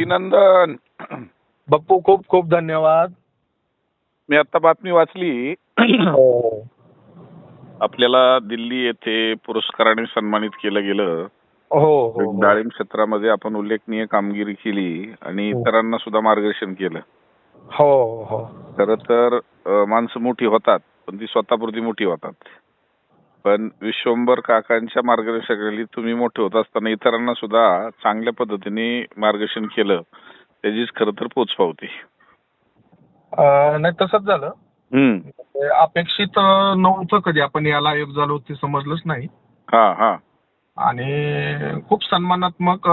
अभिनंदन. बप्पू खूप खूप धन्यवाद. मी आता बातमी वाचली. हो. आपल्याला दिल्ली येथे पुरस्काराने सन्मानित केलं गेलं. हो हो डाळिंब क्षेत्रामध्ये आपण उल्लेखनीय कामगिरी केली आणि हो. इतरांना सुद्धा मार्गदर्शन केलं. हो हो. खरं तर अ, माणसं मोठी होतात पण ती स्वतःपुरती मोठी होतात. पण विश्वंभर काकांच्या मार्गदर्शनाखाली तुम्ही मोठे होत असताना इतरांना सुद्धा चांगल्या पद्धतीने मार्गदर्शन केलं त्याचीच खरं तर पोच पावते नाही तसंच झालं. हम्म. ते अपेक्षित नव्हतं कधी आपण याला आयोग झालो ते समजलंच नाही. हा हा. आणि खूप सन्मानात्मक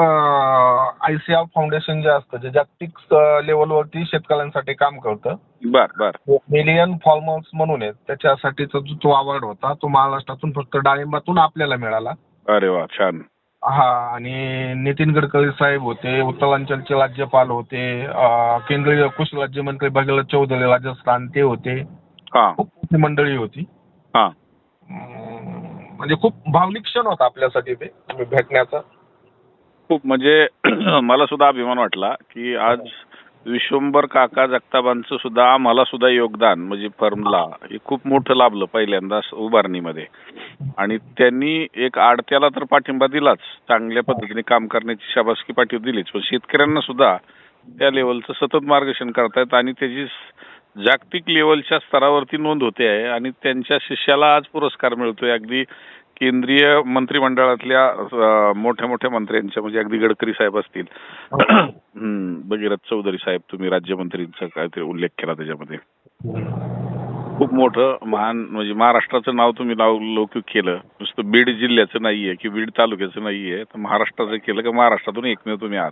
आयसीआर फाउंडेशन जे असतं जे जागतिक लेवलवरती शेतकऱ्यांसाठी काम करतं. बर बर. मिलियन फॉर्मर्स म्हणून आहे त्याच्यासाठीचा जो तो अवॉर्ड होता तो महाराष्ट्रातून फक्त डाळिंबातून आपल्याला मिळाला. अरे वा छान. हा आणि नितीन गडकरी साहेब होते उत्तरांचलचे राज्यपाल होते केंद्रीय कृषी राज्यमंत्री भगीरथ चौधरी राजस्थान ते होते. खूप मोठी मंडळी होती. हा. म्हणजे खूप भावनिक क्षण होता आपल्यासाठी ते भेटण्याचा. खूप म्हणजे मला सुद्धा अभिमान वाटला की आज विश्वंभर काका जगताबांचं सुद्धा आम्हाला सुद्धा योगदान म्हणजे फर्मला हे खूप मोठं लाभलं पहिल्यांदा उभारणीमध्ये. आणि त्यांनी एक आडत्याला तर पाठिंबा दिलाच चांगल्या पद्धतीने काम करण्याची शाबासकी पाठिंबा दिलीच. पण शेतकऱ्यांना सुद्धा त्या लेवलचं सतत मार्गदर्शन करतायत आणि त्याची जागतिक लेवलच्या स्तरावरती नोंद होते आहे आणि त्यांच्या शिष्याला आज पुरस्कार मिळतोय. अगदी केंद्रीय मंत्रिमंडळातल्या मोठ्या मोठ्या मंत्र्यांच्या म्हणजे अगदी गडकरी साहेब असतील. हम्म, भगीरथ चौधरी साहेब तुम्ही राज्यमंत्रींचा काहीतरी उल्लेख केला त्याच्यामध्ये. खूप मोठं महान म्हणजे महाराष्ट्राचं नाव तुम्ही नाव लौकिक केलं. नुसतं बीड जिल्ह्याचं नाहीये की बीड तालुक्याचं नाहीये. तर महाराष्ट्राचं केलं की महाराष्ट्रातून एकमेव तुम्ही आहात.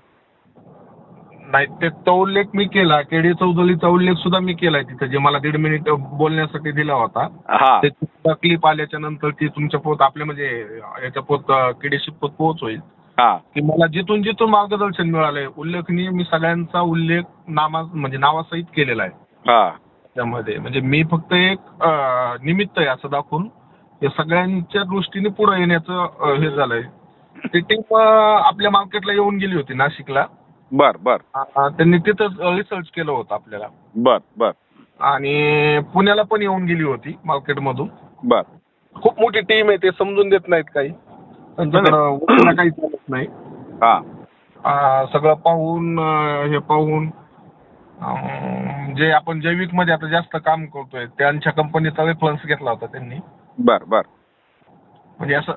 नाही ते तो उल्लेख मी केला. केडी चौधरीचा उल्लेख सुद्धा मी केलाय तिथे जे मला दीड मिनिट बोलण्यासाठी दिला होता. हा. ते क्लिप आल्याच्यानंतर ती तुमच्या पोत आपल्या म्हणजे याच्या पोत केडीशी पोत पोहोच होईल. हा. की मला जिथून जिथून मार्गदर्शन मिळालंय उल्लेखनीय मी सगळ्यांचा उल्लेख नामा म्हणजे नावासहित केलेला आहे. हा. त्यामध्ये म्हणजे मी फक्त एक अं, निमित्त आहे असं दाखवून हे सगळ्यांच्या दृष्टीने पुढे येण्याचं अं, हे झालंय. ती टीम आपल्या मार्केटला येऊन गेली होती नाशिकला. बर बर. त्यांनी तिथं रिसर्च केलं होतं आपल्याला. बर बर. आणि पुण्याला पण येऊन गेली होती मार्केटमधून. बर. खूप मोठी टीम आहे ते समजून देत नाहीत काही. त्यांच्याकडं काही चालत नाही. हा. सगळं पाहून अं, हे पाहून अं, जे आपण जैविकमध्ये आता जास्त काम करतोय त्यांच्या कंपनीचा रेफरन्स घेतला होता त्यांनी. बर बर. म्हणजे असं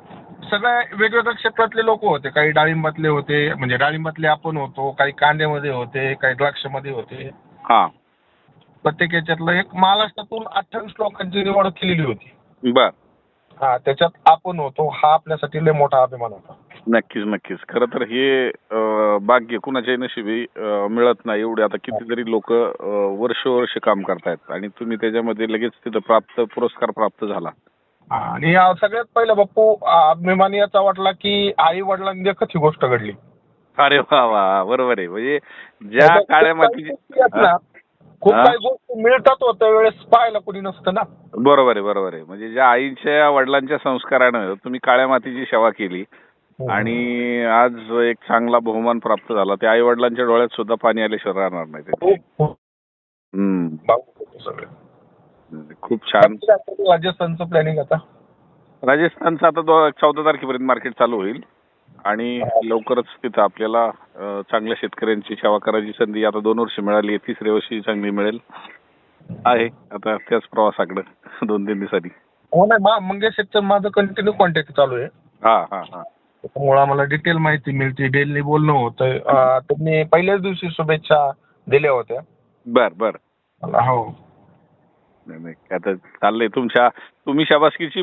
सगळ्या वेगवेगळ्या क्षेत्रातले लोक होते. काही डाळिंबातले होते म्हणजे डाळिंबातले आपण होतो काही कांद्यामध्ये होते काही द्राक्षमध्ये होते. हा. प्रत्येक याच्यातलं एक महाराष्ट्रातून अठ्ठावीस लोकांची निवड केलेली होती. बर. हा त्याच्यात आपण होतो हा आपल्यासाठी लय मोठा अभिमान होता. नक्कीच नक्कीच. खरं तर हे भाग्य कुणाच्याही नशिबी मिळत नाही एवढे. आता कितीतरी लोक वर्ष वर्ष काम करतायत. आणि तुम्ही त्याच्यामध्ये लगेच तिथं प्राप्त पुरस्कार प्राप्त झाला. आणि सगळ्यात पहिलं बाप्पू अभिमान याचा वाटला की आई वडिलांनी देखत ही गोष्ट घडली. अरे वा वा बरोबर आहे. म्हणजे ज्या काळ्या ना, खूप हा? काही गोष्टी मिळतात हो त्यावेळेस पाहायला कोणी नसतं ना. बरोबर आहे बरोबर आहे. म्हणजे ज्या आईच्या वडिलांच्या संस्कारानं तुम्ही काळ्या मातीची सेवा केली आणि आज एक चांगला बहुमान प्राप्त झाला त्या आई वडिलांच्या डोळ्यात सुद्धा पाणी आल्याशिवाय राहणार नाही ते. खूप छान. राजस्थानचं प्लॅनिंग आता? राजस्थानचं आता दो- चौदा तारखेपर्यंत मार्केट चालू होईल. आणि लवकरच तिथं आपल्याला अं, चांगल्या शेतकऱ्यांची सेवा करायची संधी आता दोन वर्ष मिळाली आहे. तिसऱ्या वर्षी चांगली मिळेल. आहे. आता त्याच प्रवासाकडे दोन तीन दिवसांनी. हो नाही मा मंगेशचं माझं कंटिन्यू कॉन्टॅक्ट चालू आहे. हा हा हा. त्यामुळे आम्हाला डिटेल माहिती मिळते. डेली बोलणं होतं. अं, त्यांनी पहिल्याच दिवशी शुभेच्छा दिल्या होत्या. बर बर. मला हो. नाही नाही. आता चाललंय. तुमच्या तुम्ही शाबासकीची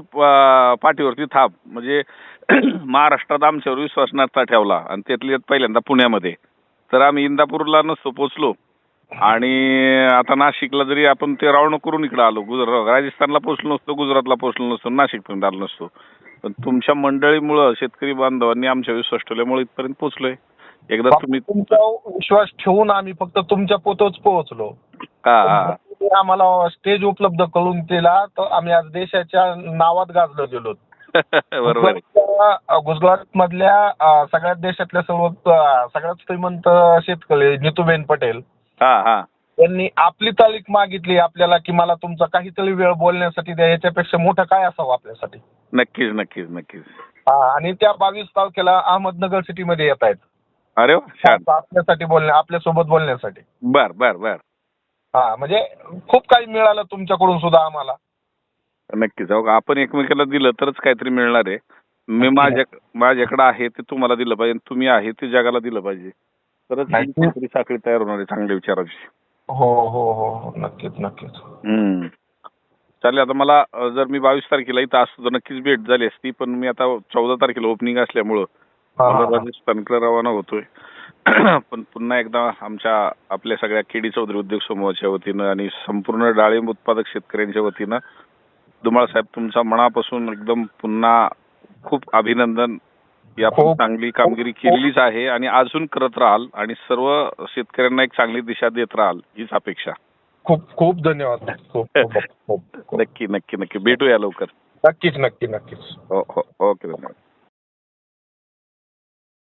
पाठीवरती थाप. म्हणजे महाराष्ट्रात आमच्यावर विश्वास नसता ठेवला. आणि त्यातली त्यात पहिल्यांदा पुण्यामध्ये. तर आम्ही इंदापूरला नसतो पोचलो. आणि आता नाशिकला जरी आपण ते रावण करून इकडे आलो. गुजरात राजस्थानला पोचलो नसतो गुजरातला पोचलो नसतो नाशिकपर्यंत आलो नसतो. पण तुमच्या मंडळीमुळं शेतकरी बांधवांनी आमच्या विश्वास ठेवल्यामुळे इथपर्यंत पोचलोय. एकदा तुम्ही तुमचा विश्वास ठेवून आम्ही फक्त तुमच्या पोतच पोहोचलो. हा. तुम्ही आम्हाला स्टेज उपलब्ध करून दिला तर आम्ही आज देशाच्या नावात गाजलो गेलो. बरोबर आहे. गुजरात मधल्या सगळ्यात देशातल्या सर्वात अं, सगळ्यात श्रीमंत शेतकरी नितूबेन पटेल. हा हा. यांनी आपली तारीख मागितली आपल्याला की मला तुमचा काहीतरी वेळ बोलण्यासाठी द्या याच्यापेक्षा मोठं काय असावं आपल्यासाठी? नक्कीच नक्कीच नक्कीच. हा, आणि त्या बावीस तारखेला अहमदनगर सिटीमध्ये येत आहेत अरे वा छान. आपल्यासाठी बोलण्या आपल्यासोबत बोलण्यासाठी. बर बर बर. हा म्हणजे खूप काही मिळालं तुमच्याकडून सुद्धा आम्हाला. नक्कीच. अहो, आपण एकमेकाला दिलं तरच काहीतरी मिळणार आहे. मी माझ्या माझ्याकडे आहे ते तुम्हाला दिलं पाहिजे आणि तुम्ही आहे ते जगाला दिलं पाहिजे. तरच ही काहीतरी साखळी तयार होणार आहे चांगल्या विचाराची हो हो हो हो. नक्कीच नक्कीच. हम्म. चालेल आता मला अ, जर मी बावीस तारखेला इथं असतो तर नक्कीच भेट झाली असती पण मी आता चौदा तारखेला ओपनिंग असल्यामुळं हा, मला हा, हा. राजस्थानकडे रवाना होतोय. पण पुन्हा एकदा आमच्या आपल्या सगळ्या केडी चौधरी उद्योग समूहाच्या वतीनं आणि संपूर्ण डाळिंब उत्पादक शेतकऱ्यांच्या वतीनं दुमाळ साहेब तुमचा मनापासून एकदम पुन्हा खूप अभिनंदन. या चांगली कामगिरी केलीच आहे आणि अजून करत राहाल आणि सर्व शेतकऱ्यांना एक चांगली दिशा देत राहाल हीच अपेक्षा. खूप खूप धन्यवाद. नक्की नक्की नक्की. भेटूया लवकर. नक्कीच नक्की नक्कीच. हो हो ओके धन्यवाद.